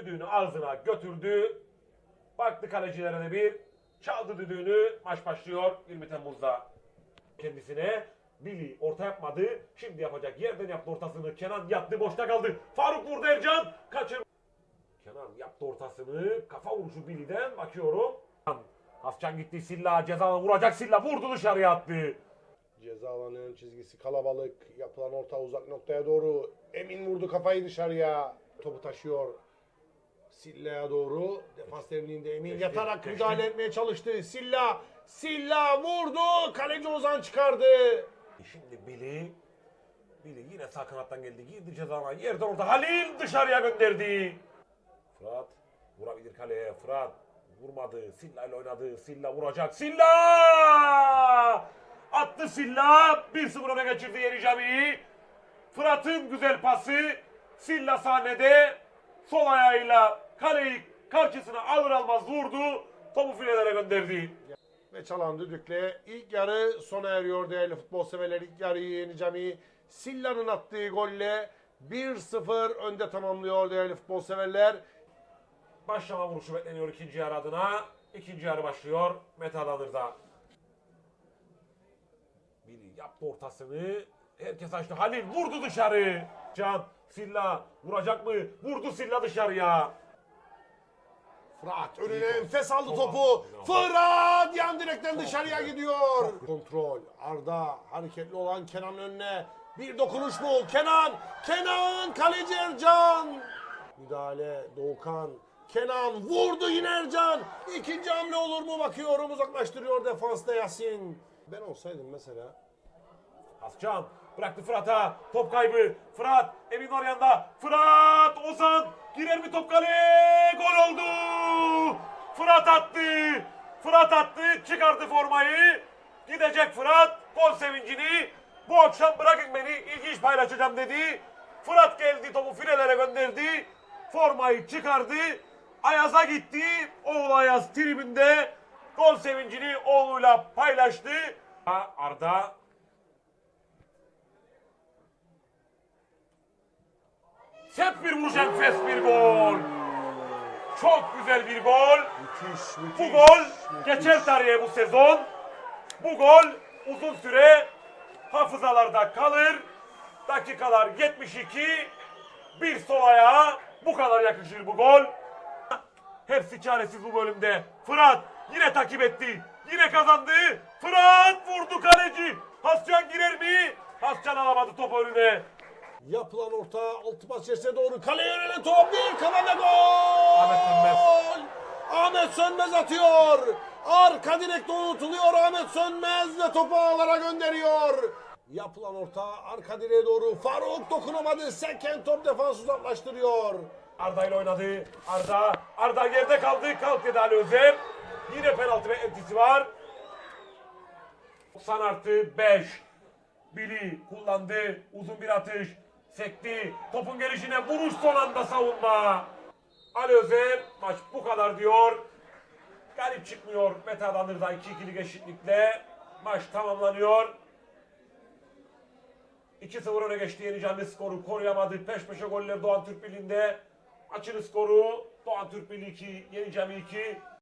düdüğünü ağzına götürdü. Baktı kalecilere de bir. Çaldı düdüğünü. Maç başlıyor 20 Temmuz'da. Kendisine Billy orta yapmadı. Şimdi yapacak. Yerden yaptı ortasını. Kenan yattı boşta kaldı. Faruk vurdu Ercan. Kaçır. Kenan yaptı ortasını. Kafa vuruşu Billy'den. Bakıyorum. Hascan gitti Silla ceza vuracak Silla vurdu dışarıya attı. Ceza alanı ön çizgisi kalabalık. Yapılan orta uzak noktaya doğru. Emin vurdu kafayı dışarıya. Topu taşıyor. Silla'ya doğru. Defans derinliğinde Emin yatarak müdahale etmeye çalıştı. Silla. Silla vurdu. Kaleci Ozan çıkardı. Şimdi Billy Billy yine sağ kanattan geldi. Girdi cezana. Yerden orta. Halil dışarıya gönderdi. Fırat vurabilir kaleye. Fırat vurmadı. Silla ile oynadı. Silla vuracak. Silla! Attı Silla. 1-0 öne geçirdi Yeni Cami'yi. Fırat'ın güzel pası. Silla sahnede. Sol ayağıyla kaleyi karşısına alır almaz vurdu. Topu filelere gönderdi. Ve çalan düdükle ilk yarı sona eriyor değerli futbol severler. İlk yarıyı Yeni Cami Silla'nın attığı golle 1-0 önde tamamlıyor değerli futbol severler. Başlama vuruşu bekleniyor ikinci yarı adına. İkinci yarı başlıyor. Mete Adanır'da. Biri yaptı ortasını. Herkes açtı. Halil vurdu dışarı. Can Silla vuracak mı? Vurdu Silla dışarıya. Fırat önüne enfes aldı topu. Fırat yan direkten dışarıya gidiyor. Kontrol. Arda hareketli olan Kenan önüne. Bir dokunuş mu? Kenan. Kenan kaleci Ercan. Müdahale Doğukan. Kenan vurdu yine Ercan. İkinci hamle olur mu bakıyorum uzaklaştırıyor defansta Yasin. Ben olsaydım mesela Ascan bıraktı Fırat'a. Top kaybı. Fırat Emin var yanında. Fırat Ozan girer mi top kaleye? Fırat attı. Fırat attı. Çıkardı formayı. Gidecek Fırat. Gol sevincini. Bu akşam bırakın beni ilginç paylaşacağım dedi. Fırat geldi topu filelere gönderdi. Formayı çıkardı. Ayaz'a gitti. Oğul Ayaz tribünde gol sevincini oğluyla paylaştı. Arda Sert bir vuruş enfes bir gol. Çok güzel bir gol. müthiş müthiş. Bu gol müthiş. geçer tarihe bu sezon. Bu gol uzun süre hafızalarda kalır. Dakikalar 72. Bir sol ayağa bu kadar yakışır bu gol. Hepsi çaresiz bu bölümde. Fırat yine takip etti. Yine kazandı. Fırat vurdu kaleci. Hascan girer mi? Hascan alamadı top önüne. Yapılan orta altı pas içerisine doğru kaleye yönelen top bir kafa ve gol! Ahmet Sönmez. Ahmet Sönmez atıyor. Arka direkte unutuluyor Ahmet Sönmez ve topu ağlara gönderiyor. Yapılan orta arka direğe doğru Faruk dokunamadı. Seken top defans uzaklaştırıyor. Arda ile oynadı. Arda, Arda yerde kaldı. Kalk dedi Ali Özer. Yine penaltı beklentisi var. 90 artı 5. Bili kullandı. Uzun bir atış. Sekti. Topun gelişine vuruş son anda savunma. Ali Özer maç bu kadar diyor. Galip çıkmıyor Mete Adanır'da 2-2'lik eşitlikle. Maç tamamlanıyor. 2-0 öne geçti Yeni Canlı skoru koruyamadı. Peş peşe goller Doğan Türk Birliği'nde. Maçın skoru Doğan Türk Birliği 2, Yeni Cami 2.